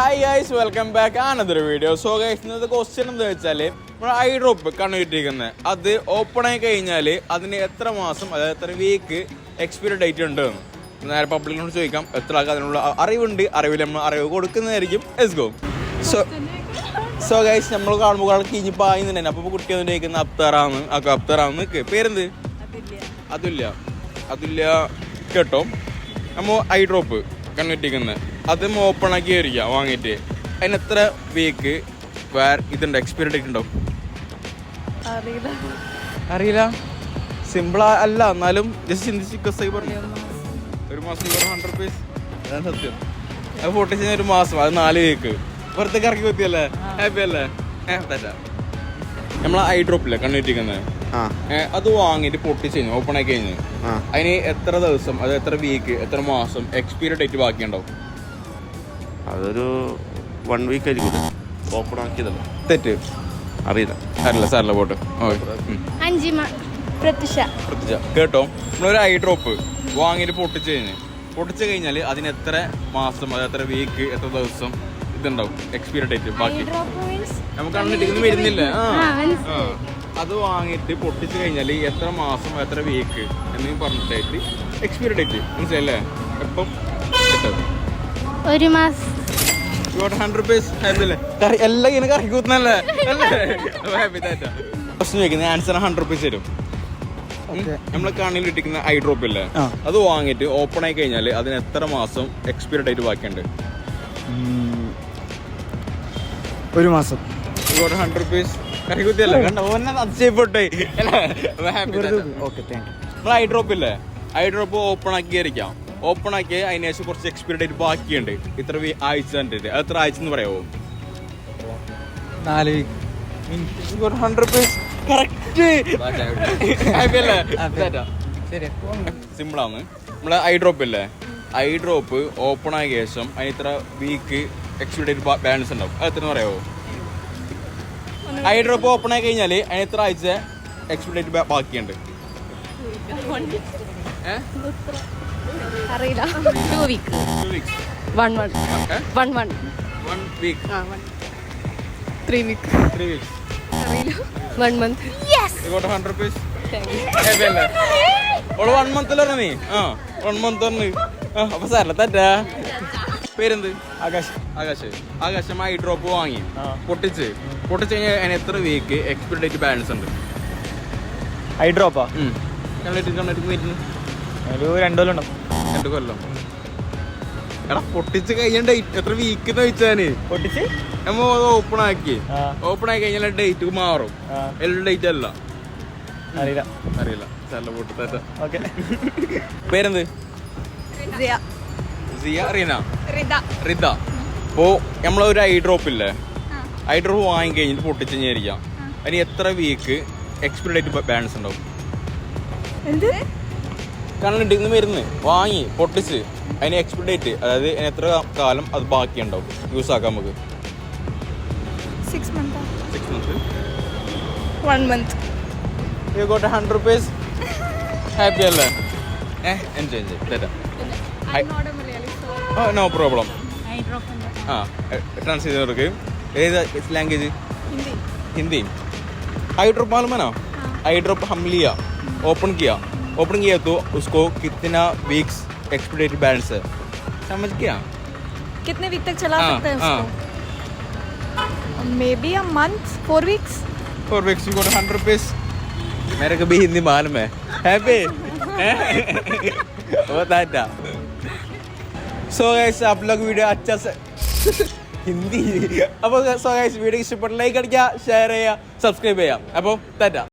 Hi guys welcome back ആണതൊരു video so guys ഇന്നത്തെ question എന്താ വെച്ചാൽ നമ്മൾ ഐ ഡ്രോപ്പ് കണ്ണുകിട്ടിരിക്കുന്നത് അത് ഓപ്പൺ ആയി കഴിഞ്ഞാൽ അതിന് എത്ര മാസം അതായത് എത്ര വീക്ക് എക്സ്പീരി ഡേറ്റ് ഉണ്ട് നേരെ പബ്ലിക്കിനോട് ചോദിക്കാം. എത്ര ആൾക്ക് അതിനുള്ള അറിവുണ്ട്? അറിവിൽ നമ്മൾ അറിവ് കൊടുക്കുന്നതായിരിക്കും. S go so so guys നമ്മൾ കാണുമ്പോൾ ആൾ കിഞ്ഞി പായുന്നുണ്ട്. അപ്പോൾ കുട്ടി ഒന്ന് ചോദിക്കുന്ന അപ്താറാന്ന് ആ അപ്താറാന്ന് നിൽക്ക് പേരെന്ത്? അതില്ല അതില്ല കേട്ടോ. നമ്മൾ ഐ ഡ്രോപ്പ് കണ്ണുറ്റിക്കുന്നത് അത് ഓപ്പൺ ആക്കി വരിക വാങ്ങിയിട്ട്. അതിന് എത്ര വീക്ക് വേറെ ഇതുണ്ട് എക്സ്പയറി ഡേറ്റ് ഉണ്ടാവും അറിയില്ല. അറിയില്ല. സിമ്പിൾ അല്ല എന്നാലും ജസ്റ്റ് ചിന്തിച്ച് പറഞ്ഞു. ഒരു മാസം ഹൺഡ്രഡ് റുപ്പീസ് അതാണ് സത്യം. അത് ഫോട്ടോ ചെയ്യുന്ന ഒരു മാസം അത് നാല് വീക്ക് പുറത്തേക്ക് ഇറക്കി കുത്തിയല്ലേ ഹാപ്പി അല്ലേ? തല്ല നമ്മളെ ഐ ഡ്രോപ്പില്ലേ കണ്ണുറ്റിക്കുന്നത് ആ. അത് വാങ്ങിയിട്ട് പൊട്ടിച്ച് കഴിഞ്ഞു ഓപ്പൺ ആക്കി കഴിഞ്ഞു. അതിന് എത്ര ദിവസം അത് എത്ര വീക്ക് എത്ര മാസം എക്സ്പയറി ഡേറ്റ് ബാക്കിയുണ്ടാവും? അതൊരു വൺ വീക്ക് ആയിരിക്കും ഓപ്പൺ ആക്കിയതല്ലോ? തെറ്റ്. അറിയില്ല. അറിയില്ല സാറില്ല പോട്ട് അഞ്ചിമ പ്രത്യക്ഷ. കേട്ടോ? നമ്മളൊരു ഐ ഡ്രോപ്പ് വാങ്ങിയിട്ട് പൊട്ടിച്ച് കഴിഞ്ഞ്. പൊട്ടിച്ച് കഴിഞ്ഞാൽ അതിന് എത്ര മാസം അത് എത്ര വീക്ക് എത്ര ദിവസം ഇതുണ്ടാവും? എക്സ്പീരി ഡേറ്റ് ബാക്കി. നമുക്ക് കണ്ണിട്ടിങ്ങനെ വരുന്നില്ല. അത് വാങ്ങിയിട്ട് പൊട്ടിച്ച് കഴിഞ്ഞാൽ എത്ര മാസം എത്ര വീക്ക് എന്ന് പറഞ്ഞിട്ടായിട്ട് എക്സ്പീരി ഡേറ്റ് മനസ്സിലല്ലേ എപ്പം കിട്ടും? ഒരു മാസം എല്ലാം ഇങ്ങനെ കറി കൂത്തുന്നല്ലേ പ്രശ്നം ചോദിക്കുന്നത് ആൻസർ ഹൺഡ്രഡ് റുപ്പീസ് തരും. നമ്മളെ കണ്ണിൽ ഇട്ടിക്കുന്ന ഐ ഡ്രോപ്പ് ഇല്ലേ? അത് വാങ്ങിട്ട് ഓപ്പൺ ആയി കഴിഞ്ഞാൽ അതിന് എത്ര മാസം എക്സ്പയർ ഡേറ്റ് ബാക്കിയുണ്ട്? ഒരു മാസം. ഹൺഡ്രഡ് റുപ്പീസ് കറി കണ്ടോ? അതിശയപ്പെട്ടെ ഐ ഡ്രോപ്പ് ഇല്ലേ? ഐ ഡ്രോപ്പ് ഓപ്പൺ ആക്കി ആയിരിക്കാം ഓപ്പൺ ആക്കി അതിന് ശേഷം കുറച്ച് എക്സ്പയറി ഡേറ്റ് ബാക്കിയുണ്ട്. ഇത്ര വീ- ആഴ്ച കണ്ടിട്ട്. എത്ര ആഴ്ച എന്ന് പറയാമോ നാല് ഹൺഡ്രഡ് ആണ്? നമ്മളെ ഐ ഡ്രോപ്പ് ഇല്ലേ? ഐ ഡ്രോപ്പ് ഓപ്പൺ ആയ ശേഷം അതിന് ഇത്ര വീക്ക് എക്സ്പീരിയഡ് ബാലൻസ് ഉണ്ടാവും. അത് എത്ര പറയാമോ ഐ ഡ്രോപ്പ് ഓപ്പൺ ആയി കഴിഞ്ഞാൽ അതിന് ഇത്ര ആഴ്ച ഡേറ്റ് ബാക്കിയുണ്ട്? അറിയില്ല. Two week one one one one one week three week three weeks അറിയില്ല. One month hundred rupees all one month പറഞ്ഞു നീ. ആ വൺ മന്ത് പറഞ്ഞു. ആ അപ്പൊ സാറല്ല തെറ്റാ. പേരെന്ത്? ആകാശ്. ആകാശ്. ആകാശം ഐ ഡ്രോപ്പ് വാങ്ങി. പൊട്ടിച്ച്. പൊട്ടിച്ച് കഴിഞ്ഞാൽ അതിന് എത്ര വീക്ക് എക്സ്പയർ ഡേറ്റ് ബാലൻസ് ഉണ്ട്? ഐ ഡ്രോപ്പാ കണ്ടിട്ട് കണ്ടിട്ട് വരുന്നു ഒരു രണ്ടു കൊല്ലം ഉണ്ടാവും. രണ്ട് കൊല്ലം. എടാ പൊട്ടിച്ച് കഴിഞ്ഞ ഡേറ്റ് എത്ര വീക്ക് എന്ന് വെച്ചാന് പൊട്ടിച്ച്? നമ്മ ഓപ്പൺ ആക്കി. ഓപ്പൺ ആക്കി കഴിഞ്ഞാൽ ഡേറ്റ് മാറും. എല്ലാ ഡേറ്റ് അല്ല. അറിയില്ല. അറിയില്ല. ചല്ല പൊട്ടി തെറ്റ ഓക്കെ. പേരെന്ത്? സിയ റീന? റിത. അപ്പോ നമ്മളൊരു ഐ ഡ്രോപ്പ് ഇല്ലേ? ഐ ഡ്രോപ്പ് വാങ്ങി കഴിഞ്ഞിട്ട് പൊട്ടിച്ച് കഴിഞ്ഞായിരിക്കാം അതിന് എത്ര വീക്ക് എക്സ്പിരി ഡേറ്റ് ബാലൻസ് ഉണ്ടാവും? കണ്ടിട്ട് ഇന്ന് മരുന്ന് വാങ്ങി പൊട്ടിച്ച് അതിന് എക്സ്പയർ ഡേറ്റ് അതായത് എത്ര കാലം അത് ബാക്കിയുണ്ടാവും യൂസ് ആക്കാം നമുക്ക്. Six month six month one month you got hundred rupees happy അല്ലേ? ഏ എൻജോയ് ചെയ്യും നോ പ്രോബ്ലം ആ ട്രാൻസ്ലേറ്റ് ചെയ്തവർക്ക് ഏത് ലാംഗ്വേജ് ഹിന്ദി ഐ ഡ്രോപ്പ് മാലുമനോ ഹംലിയ. ഓപ്പൺ കിയ. ओपन किया ओपन किया तो उसको कितना वीक्स एक्सपेक्टेड बैलेंस है समझ गया कितने वीक तक चला हाँ, सकते हैं हाँ। उसको maybe a month four weeks four weeks you got hundred rupees मेरे को भी हिंदी मालूम है हैप्पी बहुत अच्छा सो गैस आप लोग वीडियो अच्छा से ഹിന്ദി അപ്പോൾ സോ ഗൈസ് വീഡിയോ ഇഷ്ടപ്പെട്ട ലൈക്ക് അടിക്കുക ഷെയർ ചെയ്യുക സബ്സ്ക്രൈബ് ചെയ്യുക അപ്പോൾ തരാം